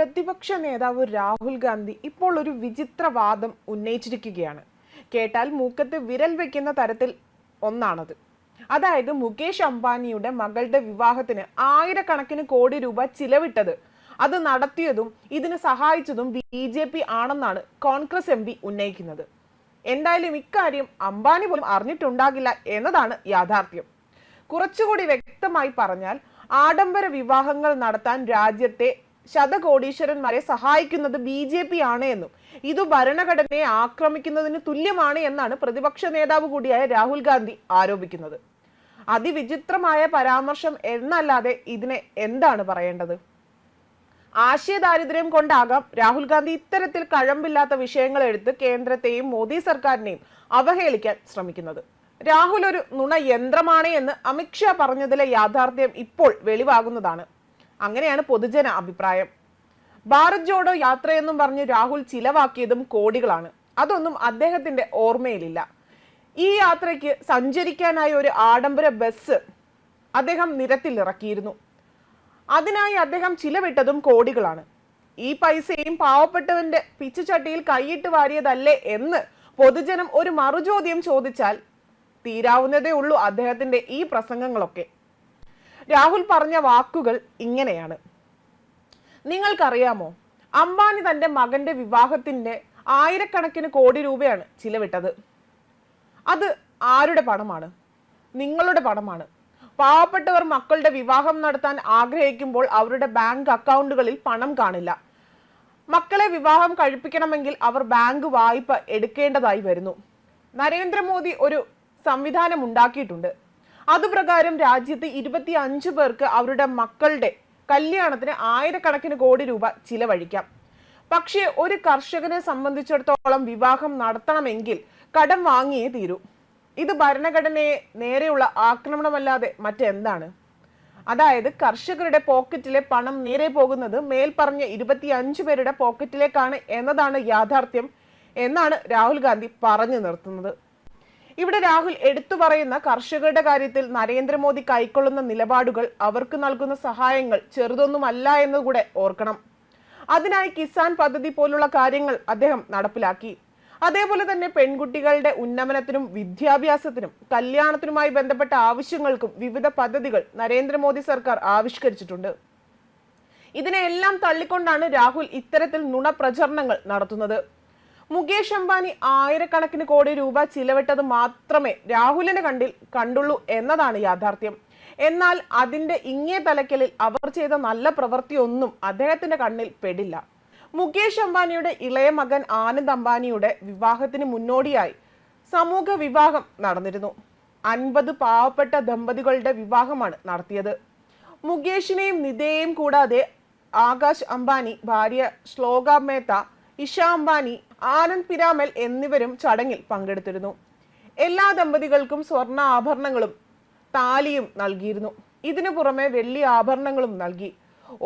പ്രതിപക്ഷ നേതാവ് രാഹുൽ ഗാന്ധി ഇപ്പോൾ ഒരു വിചിത്ര വാദം ഉന്നയിച്ചിരിക്കുകയാണ്. കേട്ടാൽ മൂക്കത്ത് വിരൽ വെക്കുന്ന തരത്തിൽ ഒന്നാണത്. അതായത് മുകേഷ് അംബാനിയുടെ മകളുടെ വിവാഹത്തിന് ആയിരക്കണക്കിന് കോടി രൂപ ചിലവിട്ടത്. അത് നടത്തിയതും ഇതിന് സഹായിച്ചതും ബി ജെ പി ആണെന്നാണ് കോൺഗ്രസ് എം പി ഉന്നയിക്കുന്നത്. എന്തായാലും ഇക്കാര്യം അംബാനി പോലും അറിഞ്ഞിട്ടുണ്ടാകില്ല എന്നതാണ് യാഥാർത്ഥ്യം. കുറച്ചുകൂടി വ്യക്തമായി പറഞ്ഞാൽ ആഡംബര വിവാഹങ്ങൾ നടത്താൻ രാജ്യത്തെ ശതകോടീശ്വരന്മാരെ സഹായിക്കുന്നത് ബി ജെ പി ആണ് എന്നും. ഇത് ഭരണഘടനയെ ആക്രമിക്കുന്നതിന് തുല്യമാണ് എന്നാണ് പ്രതിപക്ഷ നേതാവ് കൂടിയായ രാഹുൽ ഗാന്ധി ആരോപിക്കുന്നത്. അതിവിചിത്രമായ പരാമർശം എന്നല്ലാതെ ഇതിനെ എന്താണ് പറയേണ്ടത്? ആശയദാരിദ്ര്യം കൊണ്ടാകാം രാഹുൽ ഗാന്ധി ഇത്തരത്തിൽ കഴമ്പില്ലാത്ത വിഷയങ്ങൾ എടുത്ത് കേന്ദ്രത്തെയും മോദി സർക്കാരിനെയും അവഹേളിക്കാൻ ശ്രമിക്കുന്നത്. രാഹുൽ ഒരു നുണ യന്ത്രമാണ് എന്ന് അമിത്ഷാ പറഞ്ഞതിലെ യാഥാർത്ഥ്യം ഇപ്പോൾ വെളിവാകുന്നതാണ്. അങ്ങനെയാണ് പൊതുജന അഭിപ്രായം. ഭാരത് ജോഡോ യാത്രയെന്നും പറഞ്ഞ് രാഹുൽ ചിലവാക്കിയതും കോടികളാണ്. അതൊന്നും അദ്ദേഹത്തിന്റെ ഓർമ്മയിലില്ല. ഈ യാത്രയ്ക്ക് സഞ്ചരിക്കാനായി ഒരു ആഡംബര ബസ് അദ്ദേഹം നിരത്തിൽ ഇറക്കിയിരുന്നു. അതിനായി അദ്ദേഹം ചിലവിട്ടതും കോടികളാണ്. ഈ പൈസയും പാവപ്പെട്ടവന്റെ പിച്ചുചട്ടിയിൽ കൈയിട്ട് വാരിയതല്ലേ എന്ന് പൊതുജനം ഒരു മറുചോദ്യം ചോദിച്ചാൽ തീരാവുന്നതേ ഉള്ളൂ അദ്ദേഹത്തിന്റെ ഈ പ്രസംഗങ്ങളൊക്കെ. രാഹുൽ പറഞ്ഞ വാക്കുകൾ ഇങ്ങനെയാണ്. നിങ്ങൾക്കറിയാമോ അംബാനി തന്റെ മകന്റെ വിവാഹത്തിന്റെ ആയിരക്കണക്കിന് കോടി രൂപയാണ് ചിലവിട്ടത്. അത് ആരുടെ പണമാണ്? നിങ്ങളുടെ പണമാണ്. പാവപ്പെട്ടവർ മക്കളുടെ വിവാഹം നടത്താൻ ആഗ്രഹിക്കുമ്പോൾ അവരുടെ ബാങ്ക് അക്കൗണ്ടുകളിൽ പണം കാണില്ല. മക്കളെ വിവാഹം കഴിപ്പിക്കണമെങ്കിൽ അവർ ബാങ്ക് വായ്പ എടുക്കേണ്ടതായി വരുന്നു. നരേന്ദ്രമോദി ഒരു സംവിധാനം ഉണ്ടാക്കിയിട്ടുണ്ട്. അതുപ്രകാരം രാജ്യത്ത് ഇരുപത്തി അഞ്ച് പേർക്ക് അവരുടെ മക്കളുടെ കല്യാണത്തിന് ആയിരക്കണക്കിന് കോടി രൂപ ചിലവഴിക്കാം. പക്ഷേ ഒരു കർഷകനെ സംബന്ധിച്ചിടത്തോളം വിവാഹം നടത്തണമെങ്കിൽ കടം വാങ്ങിയേ തീരൂ. ഇത് ഭരണഘടനയെ നേരെയുള്ള ആക്രമണമല്ലാതെ മറ്റെന്താണ്? അതായത് കർഷകരുടെ പോക്കറ്റിലെ പണം നേരെ പോകുന്നത് മേൽപ്പറഞ്ഞ ഇരുപത്തി അഞ്ച് പേരുടെ പോക്കറ്റിലേക്കാണ് എന്നതാണ് യാഥാർത്ഥ്യം എന്നാണ് രാഹുൽ ഗാന്ധി പറഞ്ഞു നിർത്തുന്നത്. ഇവിടെ രാഹുൽ എടുത്തു പറയുന്ന കർഷകരുടെ കാര്യത്തിൽ നരേന്ദ്രമോദി കൈക്കൊള്ളുന്ന നിലപാടുകൾ അവർക്ക് നൽകുന്ന സഹായങ്ങൾ ചെറുതൊന്നുമല്ല എന്നുകൂടെ ഓർക്കണം. അതിനായി കിസാൻ പദ്ധതി പോലുള്ള കാര്യങ്ങൾ അദ്ദേഹം നടപ്പിലാക്കി. അതേപോലെ തന്നെ പെൺകുട്ടികളുടെ ഉന്നമനത്തിനും വിദ്യാഭ്യാസത്തിനും കല്യാണത്തിനുമായി ബന്ധപ്പെട്ട ആവശ്യങ്ങൾക്കും വിവിധ പദ്ധതികൾ നരേന്ദ്രമോദി സർക്കാർ ആവിഷ്കരിച്ചിട്ടുണ്ട്. ഇതിനെയെല്ലാം തള്ളിക്കൊണ്ടാണ് രാഹുൽ ഇത്തരത്തിൽ നുണപ്രചരണങ്ങൾ നടത്തുന്നത്. മുകേഷ് അംബാനി ആയിരക്കണക്കിന് കോടി രൂപ ചിലവിട്ടത് മാത്രമേ രാഹുലിന്റെ കണ്ടിൽ കണ്ടുള്ളൂ എന്നതാണ് യാഥാർത്ഥ്യം. എന്നാൽ അതിന്റെ ഇങ്ങേ തലക്കലിൽ അവർ ചെയ്ത നല്ല പ്രവൃത്തിയൊന്നും അദ്ദേഹത്തിന്റെ കണ്ണിൽ പെടില്ല. മുകേഷ് അംബാനിയുടെ ഇളയ മകൻ ആനന്ദ് അംബാനിയുടെ വിവാഹത്തിന് മുന്നോടിയായി സമൂഹ വിവാഹം നടന്നിരുന്നു. അൻപത് പാവപ്പെട്ട ദമ്പതികളുടെ വിവാഹമാണ് നടത്തിയത്. മുകേഷിനെയും നിതയെയും കൂടാതെ ആകാശ് അംബാനി ഭാര്യ ശ്ലോക മേത്ത ഇഷ അംബാനി ആനന്ദ് പിരാമൽ എന്നിവരും ചടങ്ങിൽ പങ്കെടുത്തിരുന്നു. എല്ലാ ദമ്പതികൾക്കും സ്വർണ ആഭരണങ്ങളും താലിയും നൽകിയിരുന്നു. ഇതിനു പുറമെ വെള്ളി ആഭരണങ്ങളും നൽകി.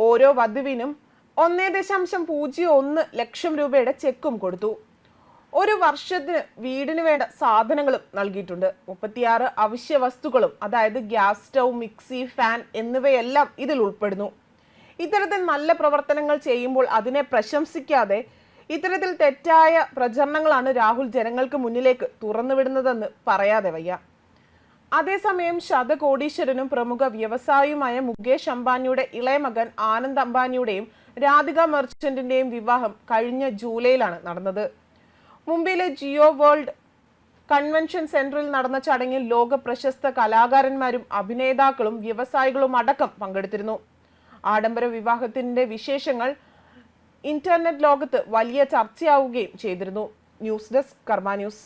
ഓരോ വധുവിനും ഒന്നേ ദശാംശം പൂജ്യം ഒന്ന് ലക്ഷം രൂപയുടെ ചെക്കും കൊടുത്തു. ഒരു വർഷത്തിന് വീടിന് വേണ്ട സാധനങ്ങളും നൽകിയിട്ടുണ്ട്. മുപ്പത്തിയാറ് അവശ്യ വസ്തുക്കളും അതായത് ഗ്യാസ് സ്റ്റൗ മിക്സി ഫാൻ എന്നിവയെല്ലാം ഇതിൽ ഉൾപ്പെടുന്നു. ഇത്തരത്തിൽ നല്ല പ്രവർത്തനങ്ങൾ ചെയ്യുമ്പോൾ അതിനെ പ്രശംസിക്കാതെ ഇത്തരത്തിൽ തെറ്റായ പ്രചരണങ്ങളാണ് രാഹുൽ ജനങ്ങൾക്ക് മുന്നിലേക്ക് തുറന്നുവിടുന്നതെന്ന് പറയാതെ വയ്യ. അതേസമയം ശതകോടീശ്വരനും പ്രമുഖ വ്യവസായിയുമായ മുകേഷ് അംബാനിയുടെ ഇളയ മകൻ ആനന്ദ് അംബാനിയുടെയും രാധിക മെർച്ചന്റിന്റെയും വിവാഹം കഴിഞ്ഞ ജൂലൈയിലാണ് നടന്നത്. മുംബൈയിലെ ജിയോ വേൾഡ് കൺവെൻഷൻ സെന്ററിൽ നടന്ന ചടങ്ങിൽ ലോക പ്രശസ്ത കലാകാരന്മാരും അഭിനേതാക്കളും വ്യവസായികളും അടക്കം പങ്കെടുത്തിരുന്നു. ആഡംബര വിവാഹത്തിന്റെ വിശേഷങ്ങൾ ഇന്റർനെറ്റ് ലോകത്ത് വലിയ ചർച്ചയാവുകയും ചെയ്തിരുന്നു. News desk Karma news.